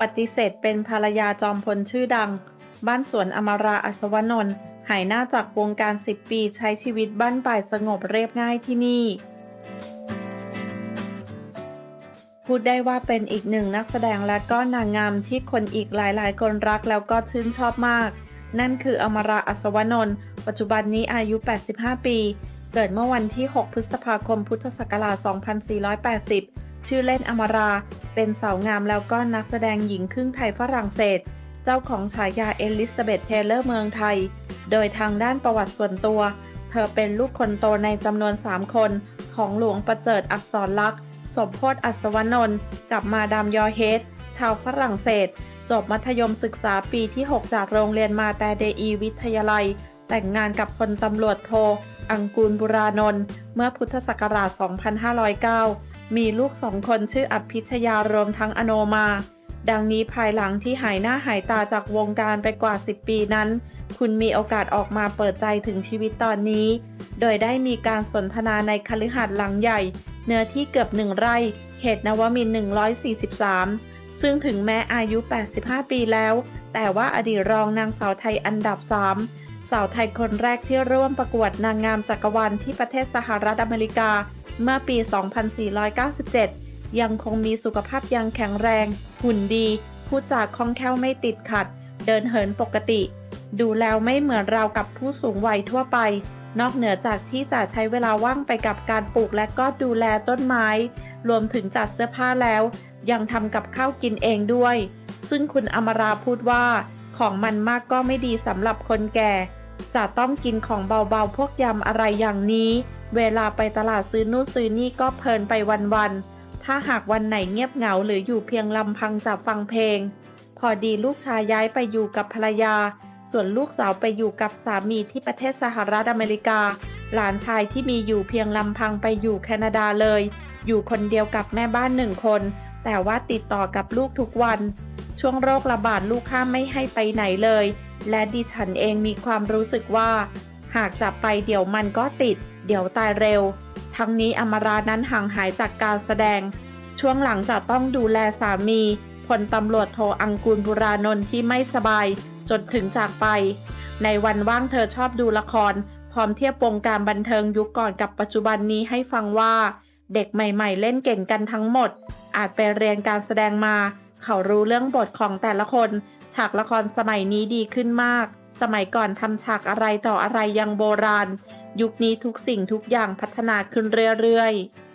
ปฏิเสธเป็นภรรยาจอมพลชื่อดัง บ้านสวนอมราอัศวนนท์หายหน้าจากวงการ 10 ปีใช้ชีวิตบ้านปลายสงบเรียบง่ายที่นี่ พูดได้ว่าเป็นอีกหนึ่งนักแสดงและก็นางงามที่คนอีกหลายๆ คนรักแล้วก็ชื่นชอบมาก นั่นคืออมราอัศวนนท์ปัจจุบันนี้อายุ 85 ปี เกิดเมื่อวันที่ 6 พฤษภาคม พุทธศักราช 2480 ชื่อเล่นอมรา เป็นสาวงามแล้วก็นักแสดงหญิงครึ่งไทยฝรั่งเศส เจ้าของฉายาเอลิซาเบธเทเลอร์เมืองไทย โดยทางด้านประวัติส่วนตัว เธอเป็นลูกคนโตในจำนวน 3 คน ของหลวงประเจิดอักษรลักษณ์ สมโพธอัศวนนท์ กับมาดามยอเฮด ชาวฝรั่งเศส จบมัธยมศึกษาปีที่ 6 จากโรงเรียนมาแต่เดอีวิทยาลัย แต่งงานกับพลตำรวจโท อังกูลบุรานนท์เมื่อพุทธศักราช 2509 มีลูกสองคนชื่ออภิชยารวมทั้งอโนมา ดังนี้ภายหลังที่หายหน้าหายตาจากวงการไปกว่า 10 ปีนั้น คุณมีโอกาสออกมาเปิดใจถึงชีวิตตอนนี้ โดยได้มีการสนทนาในคฤหาสน์หลังใหญ่ เนื้อที่เกือบหนึ่งไร่ เขตนวมิน 143 ซึ่งถึงแม้อายุ 85 ปีแล้ว แต่ว่าอดีตรองนางสาวไทยอันดับ 3 สาวไทยคนแรกที่ร่วมประกวดนางงามจักรวาลที่ประเทศสหรัฐอเมริกา เมื่อปี 2497 ยังคงมีสุขภาพยังแข็งแรง หุ่นดีพูดจาคล่องแคล่วไม่ติดขัด เดินเหินปกติ ดูแล้วไม่เหมือนเรากับผู้สูงวัยทั่วไป นอกเหนือจากที่จะใช้เวลาว่างไปกับการปลูกและก็ดูแลต้นไม้ รวมถึงจัดเสื้อผ้าแล้ว ยังทำกับข้าวกินเองด้วย ซึ่งคุณอมราพูดว่า ของมันมากก็ไม่ดีสำหรับคนแก่ จะต้องกินของเบาๆ พวกยำอะไรอย่างนี้ เวลาไปตลาดซื้อนู่นซื้อนี่ก็เพลินไปวันๆ ถ้าหากวันไหนเงียบเหงาหรืออยู่เพียงลำพังจะฟังเพลง พอดีลูกชายย้ายไปอยู่กับภรรยา ส่วนลูกสาวไปอยู่กับสามีที่ประเทศสหรัฐอเมริกา หลานชายที่มีอยู่เพียงลำพังไปอยู่แคนาดาเลย อยู่คนเดียวกับแม่บ้านหนึ่งคน แต่ว่าติดต่อกับลูกทุกวัน ช่วงโรคระบาดลูกข้าไม่ให้ไปไหนเลย และดิฉันเองมีความรู้สึกว่า หากจะไปเดี๋ยวมันก็ติด เดี๋ยวตายเร็ว ทั้งนี้อมรานั้นห่างหายจากการแสดง ช่วงหลังจะต้องดูแลสามีพลตำรวจโทอังกูลบุรานนท์ที่ไม่สบาย จนถึงจากไป ในวันว่างเธอชอบดูละคร พร้อมเทียบวงการบันเทิงยุคก่อนกับปัจจุบันนี้ให้ฟังว่า เด็กใหม่ ๆ เล่นเก่งกันทั้งหมด อาจไปเรียนการแสดงมา เขารู้เรื่องบทของแต่ละคน ฉากละครสมัยนี้ดีขึ้นมาก สมัยก่อนทำฉากอะไรต่ออะไรยังโบราณ ยุคนี้ทุกสิ่งทุกอย่างพัฒนาขึ้นเรื่อยๆ